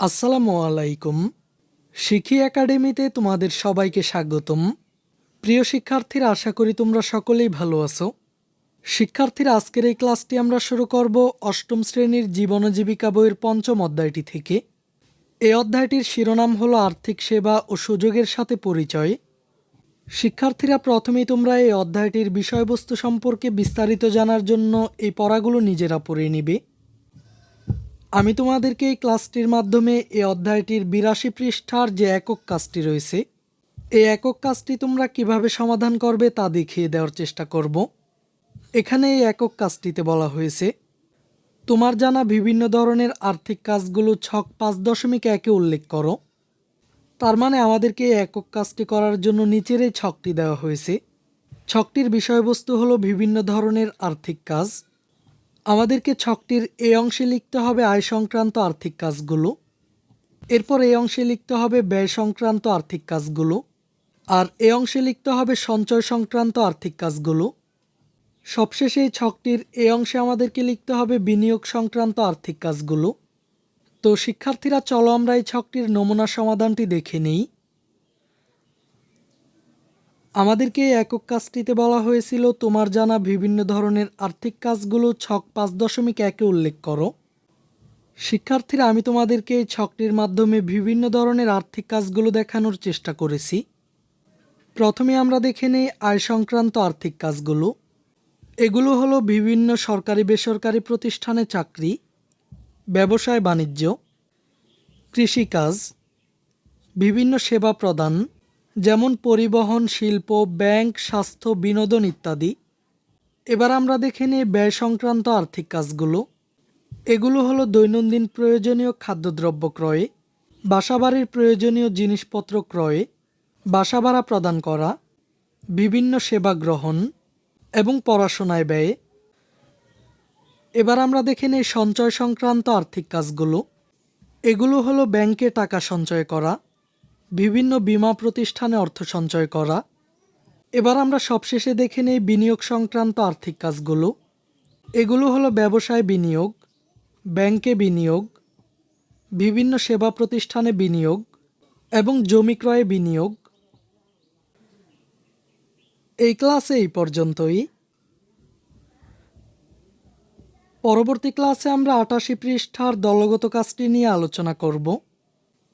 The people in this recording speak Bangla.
আসসালামু আলাইকুম। শিখি একাডেমিতে তোমাদের সবাইকে স্বাগতম। প্রিয় শিক্ষার্থীরা, আশা করি তোমরা সকলেই ভালো আছো। শিক্ষার্থীরা, আজকের এই ক্লাসটি আমরা শুরু করব অষ্টম শ্রেণির জীবন জীবিকা বইয়ের পঞ্চম অধ্যায়টি থেকে। এই অধ্যায়টির শিরোনাম হলো আর্থিক সেবা ও সুযোগের সাথে পরিচয়। শিক্ষার্থীরা, প্রথমেই তোমরা এই অধ্যায়টির বিষয়বস্তু সম্পর্কে বিস্তারিত জানার জন্য এই পড়াগুলো নিজেরা পড়ে নিবে। আমি তোমাদেরকে এই ক্লাসটির মাধ্যমে এই অধ্যায়টির বিরাশি পৃষ্ঠার যে একক কাজটি রয়েছে, এই একক কাজটি তোমরা কীভাবে সমাধান করবে তা দেখিয়ে দেওয়ার চেষ্টা করব। এখানে এই একক কাজটিতে বলা হয়েছে, তোমার জানা বিভিন্ন ধরনের আর্থিক কাজগুলো ছক পাঁচ দশমিক একে উল্লেখ করো। তার মানে আমাদেরকে এই একক কাজটি করার জন্য নিচের এই ছকটি দেওয়া হয়েছে। ছকটির বিষয়বস্তু হলো বিভিন্ন ধরনের আর্থিক কাজ। আমাদেরকে ছকটির এ অংশে লিখতে হবে আয় সংক্রান্ত আর্থিক কাজগুলো। এরপর এ অংশে লিখতে হবে ব্যয় সংক্রান্ত আর্থিক কাজগুলো। আর এ অংশে লিখতে হবে সঞ্চয় সংক্রান্ত আর্থিক কাজগুলো। সবশেষে এই ছকটির এ অংশে আমাদেরকে লিখতে হবে বিনিয়োগ সংক্রান্ত আর্থিক কাজগুলো। তো শিক্ষার্থীরা, চলো আমরা এই ছকটির নমুনা সমাধানটি দেখে নিই। আমাদেরকে একক কাজটিতে বলা হয়েছিল, তোমার জানা বিভিন্ন ধরনের আর্থিক কাজগুলো ছক পাঁচ দশমিক একে উল্লেখ করো। শিক্ষার্থীরা, আমি তোমাদেরকে এই ছকটির মাধ্যমে বিভিন্ন ধরনের আর্থিক কাজগুলো দেখানোর চেষ্টা করেছি। প্রথমে আমরা দেখে নেই আয় সংক্রান্ত আর্থিক কাজগুলো। এগুলো হলো বিভিন্ন সরকারি বেসরকারি প্রতিষ্ঠানে চাকরি, ব্যবসায় বাণিজ্য, কৃষিকাজ, বিভিন্ন সেবা প্রদান যেমন পরিবহন, শিল্প, ব্যাংক, স্বাস্থ্য, বিনোদন ইত্যাদি। এবার আমরা দেখে নিই ব্যয় সংক্রান্ত আর্থিক কাজগুলো। এগুলো হলো দৈনন্দিন প্রয়োজনীয় খাদ্যদ্রব্য ক্রয়ে, বাসাবাড়ির প্রয়োজনীয় জিনিসপত্র ক্রয়ে বাসা ভাড়া প্রদান করা, বিভিন্ন সেবা গ্রহণ এবং পড়াশোনায় ব্যয়ে। এবার আমরা দেখে নিই সঞ্চয় সংক্রান্ত আর্থিক কাজগুলো। এগুলো হলো ব্যাংকে টাকা সঞ্চয় করা বিভিন্ন বীমা প্রতিষ্ঠানে অর্থ সঞ্চয় করা। এবার আমরা সবশেষে দেখে নেই বিনিয়োগ সংক্রান্ত আর্থিক কাজগুলো। এগুলো হলো ব্যবসায় বিনিয়োগ, ব্যাংকে বিনিয়োগ, বিভিন্ন সেবা প্রতিষ্ঠানে বিনিয়োগ এবং জমি ক্রয়ে বিনিয়োগ। এই ক্লাসে এই পর্যন্তই। পরবর্তী ক্লাসে আমরা আটাশি পৃষ্ঠার দলগত কাজটি নিয়ে আলোচনা করব।